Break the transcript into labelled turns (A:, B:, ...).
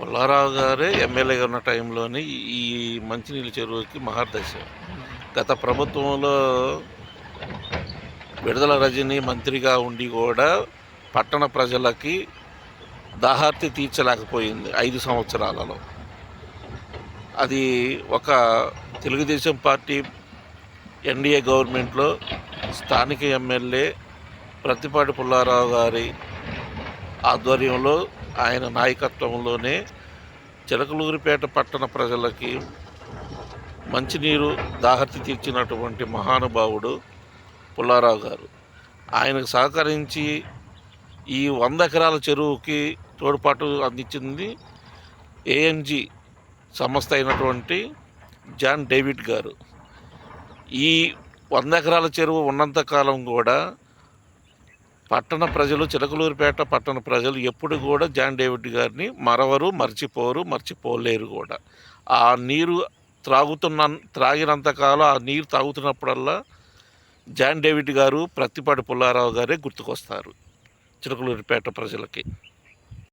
A: పుల్లారావు గారే ఎమ్మెల్యేగా ఉన్న టైంలోనే ఈ మంచినీళ్ళ చెరువుకి మహర్దశ. గత ప్రభుత్వంలో విడుదల రజని మంత్రిగా ఉండి కూడా పట్టణ ప్రజలకి దాహార్తి తీర్చలేకపోయింది ఐదు సంవత్సరాలలో. అది ఒక తెలుగుదేశం పార్టీ ఎన్డీఏ గవర్నమెంట్లో స్థానిక ఎమ్మెల్యే ప్రతిపాటి పుల్లారావు గారి ఆధ్వర్యంలో ఆయన నాయకత్వంలోనే చిలకలూరిపేట పట్టణ ప్రజలకి మంచినీరు దాహర్తి తీర్చినటువంటి మహానుభావుడు పుల్లారావు గారు. ఆయనకు సహకరించి ఈ వంద ఎకరాల చెరువుకి తోడ్పాటు అందించింది ఏఎన్జి సంస్థ అయినటువంటి జాన్ డేవిడ్ గారు. ఈ వంద ఎకరాల చెరువు ఉన్నంత కాలం కూడా పట్టణ ప్రజలు చిలకలూరుపేట పట్టణ ప్రజలు ఎప్పుడు కూడా జాన్ డేవిడ్ గారిని మరవరు మర్చిపోరు మర్చిపోలేరు కూడా. ఆ నీరు త్రాగుతున్న త్రాగినంతకాలం ఆ నీరు తాగుతున్నప్పుడల్లా జాన్ డేవిడ్ గారు ప్రత్తిపాటి పుల్లారావు గారే గుర్తుకొస్తారు చిలకలూరిపేట ప్రజలకి.